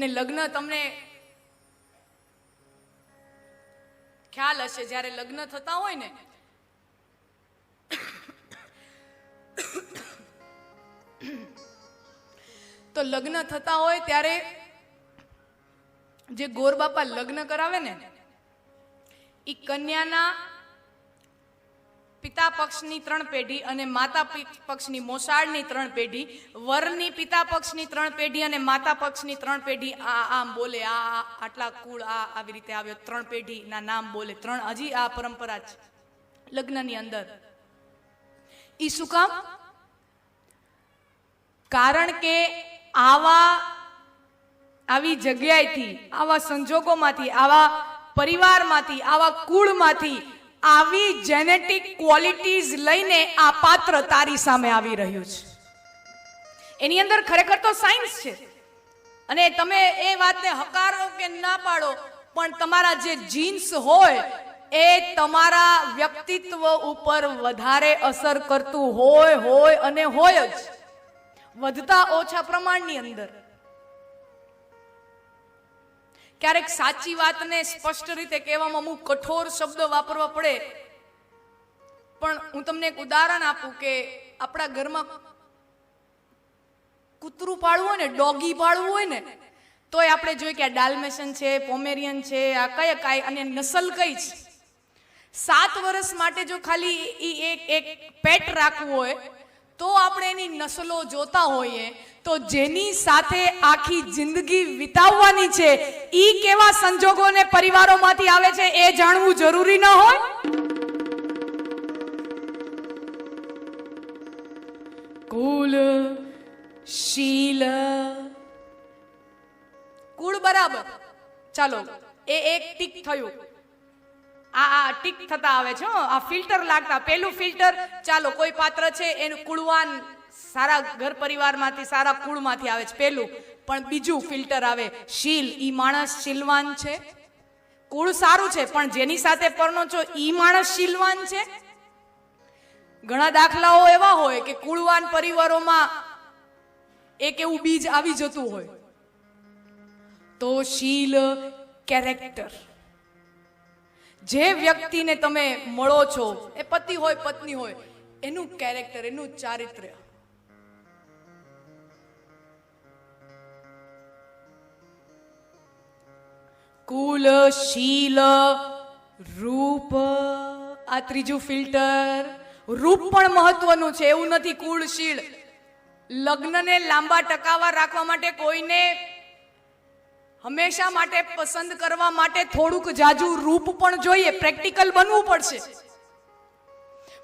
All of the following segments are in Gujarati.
અને લગ્ન તમને ખ્યાલ હશે, જ્યારે લગ્ન થતા હોય ને, તો લગ્ન થતા હોય ત્યારે જે ગોરબાપા લગ્ન કરાવે ને એ કન્યાના પિતા પક્ષની ત્રણ પેઢી અને માતા પક્ષની મોસાળની ત્રણ પેઢી, વરની પિતા પક્ષની ત્રણ પેઢી અને માતા પક્ષની ત્રણ પેઢી, આ આમ બોલે, આ આટલા કુળ, આ, આવી રીતે આવ્યો. ત્રણ પેઢીના નામ બોલે. ત્રણ હજી આ પરંપરા છે લગ્નની અંદર. ઈ શું કામ? કારણ કે આવા, આવી જગ્યાએથી, આવા સંજોગોમાંથી, આવા પરિવારમાંથી, આવા કુળમાંથી આવી જેનેટિક ક્વોલિટીઝ લઈને આ પાત્ર તારી સામે આવી રહ્યું છે. એની અંદર ખરેખર તો સાયન્સ છે. અને તમે એ વાતને હકારો કે ના પાડો, પણ તમારા જે જીન્સ હોય, એ તમારા વ્યક્તિત્વ ઉપર વધારે અસર કરતું હોય હોય અને હોય જ. વધતા ઓછા પ્રમાણની અંદર. ક્યારેક સાચી વાતને સ્પષ્ટ રીતે કહેવામાં અમુક કઠોર શબ્દો વાપરવા પડે. પણ હું તમને એક ઉદાહરણ આપું કે આપણા ઘરમાં કૂતરું પાળવું હોય ને, ડોગી પાળવું હોય ને તો એ આપણે જોઈએ કે આ ડાલ્મેશન છે, પોમેરિયન છે, આ કયા કાંઈ અને નસલ કઈ છે. સાત વર્ષ માટે જો ખાલી એ એક એક પેટ રાખવું હોય તો આપણે એની નસલો જોતા હોઈએ, તો જેની સાથે આખી જિંદગી વિતાવવાની છે, ઈ કેવા સંજોગો ને પરિવારોમાંથી આવે છે એ જાણવું જરૂરી ન હોય? કુલ, શીલ. કુળ બરાબર. ચાલો, એ એક ટીક થયું. આ આ ટીક થતા આવે છે. આ ફિલ્ટર લાગતા. પેલું ફિલ્ટર, ચાલો, કોઈ પાત્ર છે, એનું કુળવાન સારા ઘર પરિવારમાંથી, સારા કુળમાંથી આવે છે પેલું પણ બીજું ફિલ્ટર આવે. શીલ, ઈ માણસ શીલવાન છે. કુળ સારું છે, પણ જેની સાથે પરનો છો, ઈ માણસ શીલવાન છે. ઘણા દાખલાઓ એવા હોય કે કુળવાન પરિવારોમાં એક એવું બીજ આવી જતું હોય. તો શીલ, કેરેક્ટર. જે વ્યક્તિને તમે મળો છો, એ પતિ હોય, પત્ની હોય, એનું કેરેક્ટર એનું ચારિત્ર્ય કુલ શીલ રૂપ, આ ત્રીજું ફિલ્ટર રૂપ પણ મહત્વનું છે, એવું નથી કુળ શીલ લગ્નને લાંબા ટકાવા રાખવા માટે કોઈને હંમેશા માટે પસંદ કરવા માટે થોડુંક જાજુ રૂપ પણ જોઈએ, પ્રેક્ટિકલ બનવું પડશે.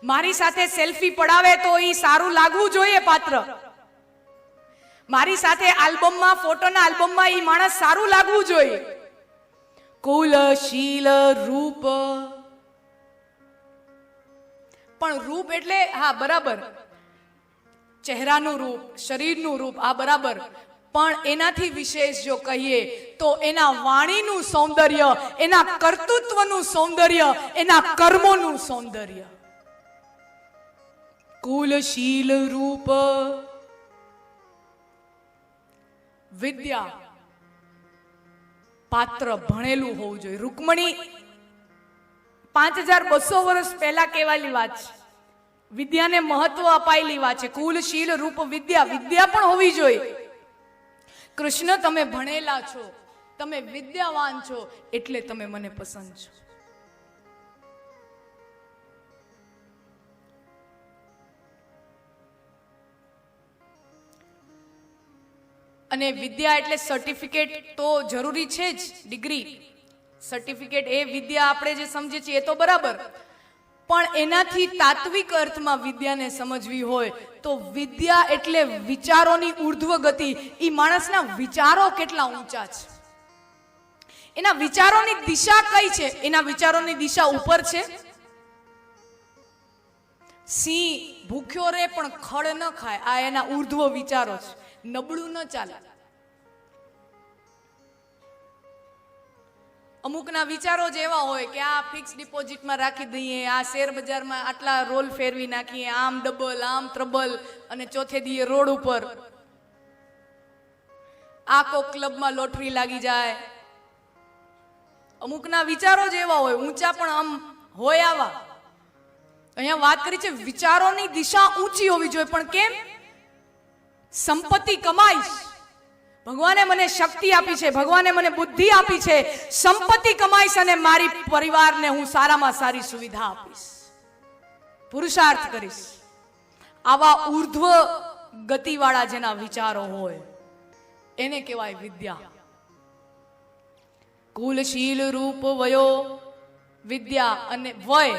મારી સાથે સેલ્ફી પડાવે તો એ સારું લાગવું જોઈએ પાત્ર. મારી સાથે આલ્બમમાં, ફોટોના આલ્બમમાં એ માણસ સારું લાગવું જોઈએ. કુલ શીલ રૂપ. પણ રૂપ એટલે, હા, બરાબર. ચહેરાનું રૂપ, શરીરનું રૂપ આ બરાબર. પણ એનાથી વિશેષ જો કહીએ તો એના વાણીનું સૌંદર્ય, એના કર્તૃત્વનું સૌંદર્ય, એના કર્મોનું સૌંદર્ય. કુલશીલ રૂપ. વિદ્યા પાત્ર ભણેલું હોવું જોઈએ. રૂકમણી પાંચ હજાર બસો વર્ષ પહેલા કહેવાયેલી વાત છે. વિદ્યાને મહત્વ અપાયેલી વાત છે. કુલશીલ રૂપ વિદ્યા. વિદ્યા પણ હોવી જોઈએ. કૃષ્ણ, તમે ભણેલા છો, તમે વિદ્યાવાન છો, એટલે તમે મને પસંદ છો. અને વિદ્યા એટલે સર્ટિફિકેટ તો જરૂરી છે જ ડિગ્રી સર્ટિફિકેટ એ વિદ્યા આપણે જે સમજીએ છીએ એ તો બરાબર પણ એનાથી તાત્વિક અર્થમાં વિદ્યાને સમજવી હોય તો વિદ્યા એટલે વિચારોની ઉર્ધ્વ ગતિ એ માણસના વિચારો કેટલા ઊંચા છે? એના વિચારોની દિશા કઈ છે? એના વિચારોની દિશા ઉપર છે? સિંહ ભૂખ્યો રે પણ ખડ ન ખાય. આ એના ઉર્ધ્વ વિચારો છે. નબળું ન ચાલે. અમુકના વિચારો જ એવા હોય કે આ ફિક્સ ડિપોઝિટમાં રાખી દઈએ, આ શેર બજારમાં આટલા રોલ ફેરવી નાખીએ, આમ ડબલ આમ ત્રબલ અને ચોથે દીએ રોડ ઉપર. આ કોક ક્લબમાં લોટરી લાગી જાય. અમુકના વિચારો જ એવા હોય, ઊંચા પણ આમ હોય આવા. અહીંયા વાત કરી છે, વિચારોની દિશા ઊંચી હોવી જોઈએ, પણ કેમ? સંપત્તિ કમાઈશ. ભગવાને મને શક્તિ આપી છે, ભગવાને મને બુદ્ધિ આપી છે, સંપત્તિ કમાઈશ અને મારી પરિવારને હું સારામાં સારી સુવિધા આપીશ. પુરુષાર્થ કરીશ. આવા ઉર્ધ્વ ગતિવાળા જેના વિચારો હોય, એને કહેવાય વિદ્યા. કુલશીલ રૂપ વયો, વિદ્યા અને વય.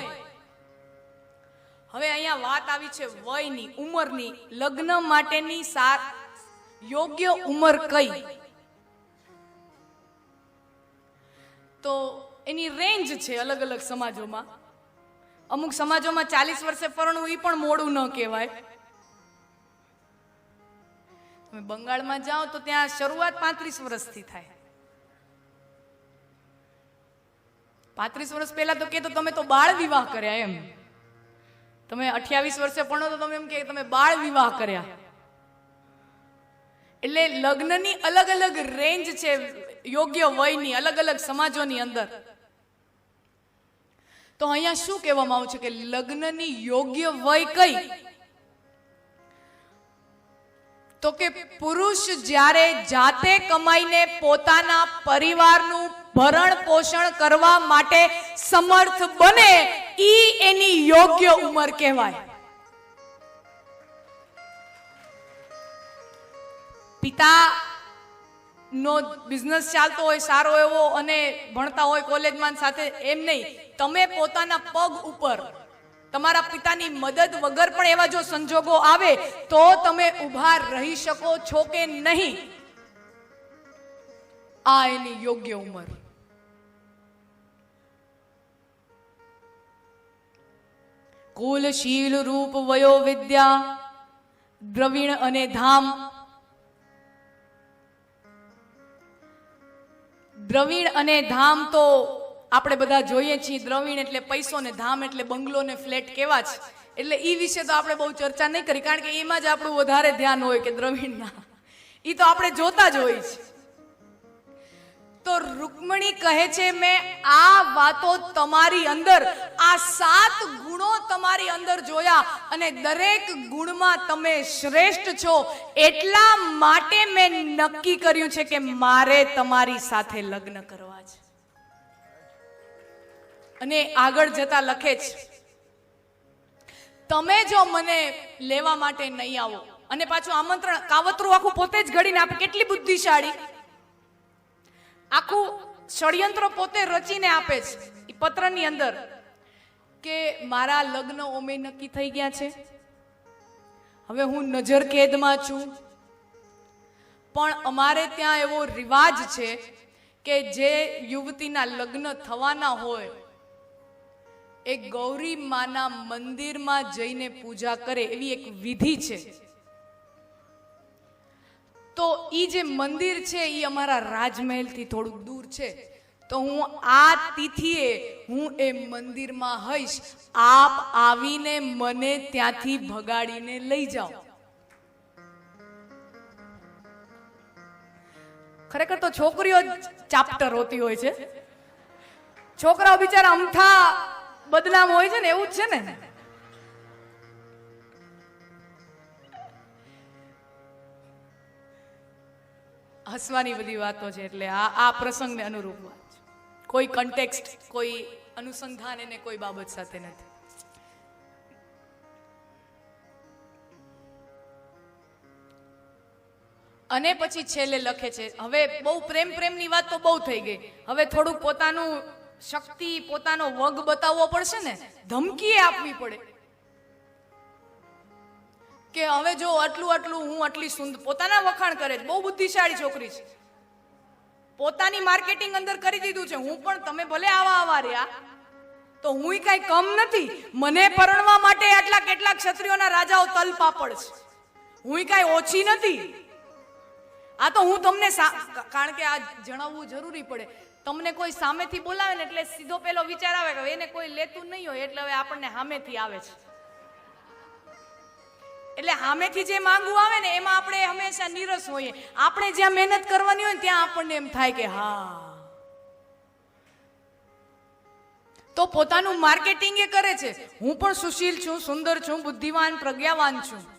હવે અહીંયા વાત આવી છે વયની, ઉંમરની, લગ્ન માટેની સાર યોગ્ય ઉંમર કઈ? તો એની રેન્જ છે અલગ અલગ સમાજોમાં. અમુક સમાજોમાં ચાલીસ વર્ષે પરણવું એ પણ મોડું ન કહેવાય. તમે બંગાળમાં જાઓ તો ત્યાં શરૂઆત પાંત્રીસ વર્ષથી થાય. પાંત્રીસ વર્ષ પહેલા તો કે તમે તો બાળ વિવાહ કર્યા એમ. તમે અઠ્યાવીસ વર્ષે ભણો તો તમે એમ કે તમે બાળ વિવાહ કર્યા. એટલે લગ્નની અલગ અલગ રેન્જ છે યોગ્ય વયની, અલગ અલગ સમાજોની અંદર. તો અહીંયા શું કહેવામાં આવ્યું છે કે લગ્નની યોગ્ય વય કઈ? તો કે પુરુષ જ્યારે જાતે કમાઈને પોતાના પરિવારનું ભરણ પોષણ કરવા માટે સમર્થ બને, ઈ એની યોગ્ય ઉંમર કહેવાય. પિતા નો બિઝનેસ ચાલતો હોય, સારો એવો અને ભણતા હોય કોલેજમાં સાથે એમ નહીં. તમે પોતાના પગ ઉપર તમારા પિતાની મદદ વગર પણ એવા જો સંજોગો આવે, તો તમે ઊભા રહી શકો છો કે નહીં? આ એની યોગ્ય ઉંમર. કુલશીલ રૂપ વયો વિદ્યા, દ્રવિણ અને ધામ દ્રવિણ અને ધામ તો આપણે બધા જોઈએ છીએ. દ્રવિણ એટલે પૈસો ને ધામ એટલે બંગલો ને ફ્લેટ કેવા છે? એટલે એ વિશે તો આપણે બહુ ચર્ચા નહીં કરી. કારણ કે એમાં જ આપણું વધારે ધ્યાન હોય કે દ્રવિણના. એ તો આપણે જોતા જ હોય છે. તો રૂકમણી કહે છે, મેં આ વાતો તમારી અંદર, આ સાત ગુણો તમારી અંદર જોયા અને દરેક ગુણમાં તમે શ્રેષ્ઠ છો. એટલા માટે મેં નક્કી કર્યું છે કે મારે તમારી સાથે લગ્ન કરવા છે. અને આગળ જતા લખે છે, તમે જો મને લેવા માટે નહીં આવો. અને પાછું આમંત્રણ, કાવતરું આખું પોતે જ ઘડીને આપે, કેટલી બુદ્ધિશાળી. આખું ષડયંત્ર પોતે રચીને આપે છે. એ પત્રની અંદર કે મારા લગ્ન ઓમે નક્કી થઈ ગયા છે. હવે હું નજર કેદમાં છું. પણ અમારે ત્યાં એવો રિવાજ છે કે જે યુવતીના લગ્ન થવાના હોય, એ ગૌરી માના મંદિરમાં જઈને પૂજા કરે એવી એક વિધિ છે. તો એ જે મંદિર છે એ અમારા રાજમહેલથી થોડુંક દૂર છે. તો હું આ તિથિએ હું એ મંદિરમાં હઈશ. આપ આવીને મને ત્યાંથી ભગાડીને લઈ જાઓ. ખરેખર તો છોકરીઓ ચાપ્ટર હોતી હોય છે. છોકરાઓ બિચારા અમથા બદનામ હોય છે ને, એવું જ છે ને? હસવાની બધી વાતો છે એટલે આ આ પ્રસંગને અનુરૂપ વાત કોઈ કન્ટેક્સ્ટ કોઈ અનુસંધાન એને કોઈ બાબત સાથે નથી. અને પછી છેલ્લે લખે છે, હવે બહુ પ્રેમ પ્રેમની વાત તો બહુ થઈ ગઈ. હવે થોડુંક પોતાનું શક્તિ, પોતાનો વગ બતાવવો પડશે ને? ધમકી આપવી પડે. કે હવે જો આટલું આટલું હું આટલી સુંદર પોતાના વખાણ કરે છે, બહુ બુદ્ધિશાળી છોકરી છે. પોતાની માર્કેટિંગ અંદર કરી દીધું છે, હું પણ તમે ભલે આવા આવા રહ્યા, તો હું કઈ કમ નથી. મને પરણવા માટે આટલા કેટલાક ક્ષત્રિયોના રાજાઓ તલ પાપડ છે. હું કઈ ઓછી નથી. આ તો હું તમને કારણ કે આ જણાવવું જરૂરી પડે. તમને કોઈ સામેથી બોલાવે ને એટલે સીધો પેલો વિચાર આવે કે એને કોઈ લેતું નહીં હોય, એટલે હવે આપણને સામેથી આવે છે. એટલે સામેથી જે માંગવું આવે ને, એમાં આપણે હંમેશા નીરસ હોઈએ. આપણે જ્યાં મહેનત કરવાની હોય ત્યાં આપણને એમ થાય કે હા. તો પોતાનું માર્કેટિંગ એ કરે છે. હું પણ સુશીલ છું, સુંદર છું બુદ્ધિવાન પ્રજ્ઞાવાન છું.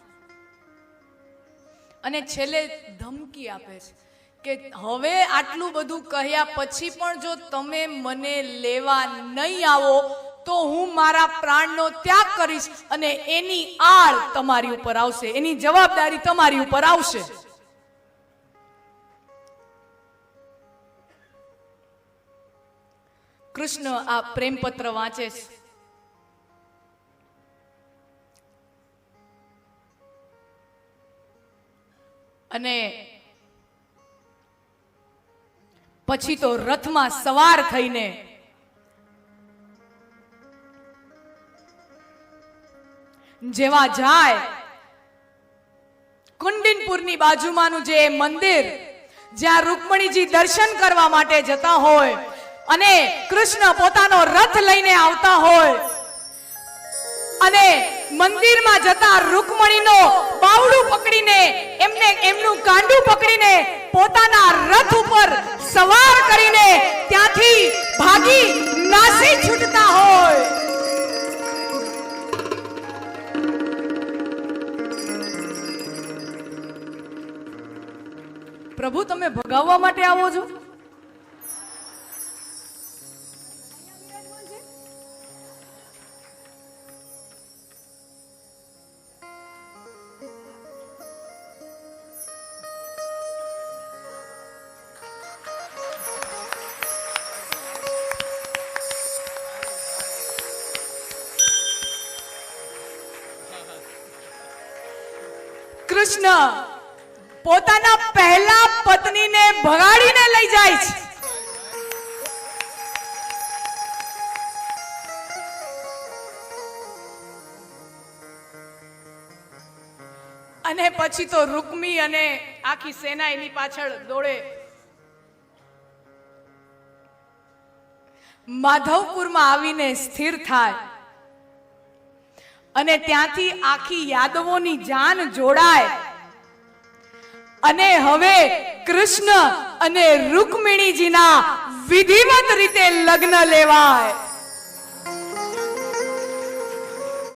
અને છેલ્લે ધમકી આપે છે કે હવે આટલું બધું કહ્યા પછી પણ જો તમે મને લેવા નહીં આવો તો હું મારા પ્રાણનો ત્યાગ કરીશ અને એની આળ તમારી ઉપર આવશે. એની જવાબદારી તમારી ઉપર આવશે. કૃષ્ણ આ પ્રેમપત્ર વાંચે છે. અને પછી તો રથમાં સવાર થઈને જેવા જાય. કુંડિનપુરની બાજુમાંનું જે મંદિર, જ્યાં રૂકમણીજી દર્શન કરવા માટે જતા હોય અને કૃષ્ણ પોતાનો રથ લઈને આવતા હોય અને મંદિરમાં જતા રૂકમણીનો બાવડું પકડીને એમને એમનું કાંડું પકડીને પોતાના રથ ઉપર સવાર કરીને ત્યાંથી ભાગી નાસી છૂટતા હોય. પ્રભુ તમે ભગાવવા માટે આવો છો? કૃષ્ણ! પોતાના પહેલા પત્નીને ભગાડીને લઈ જાય છે. અને પછી તો રૂકમી અને આખી સેના એની પાછળ દોડે. માધવપુરમાં આવીને સ્થિર થાય. અને ત્યાંથી આખી યાદવોની જાન જોડાય. અને હવે કૃષ્ણ અને રૂકમિણીજીના વિધિવત રીતે લગ્ન લેવાય.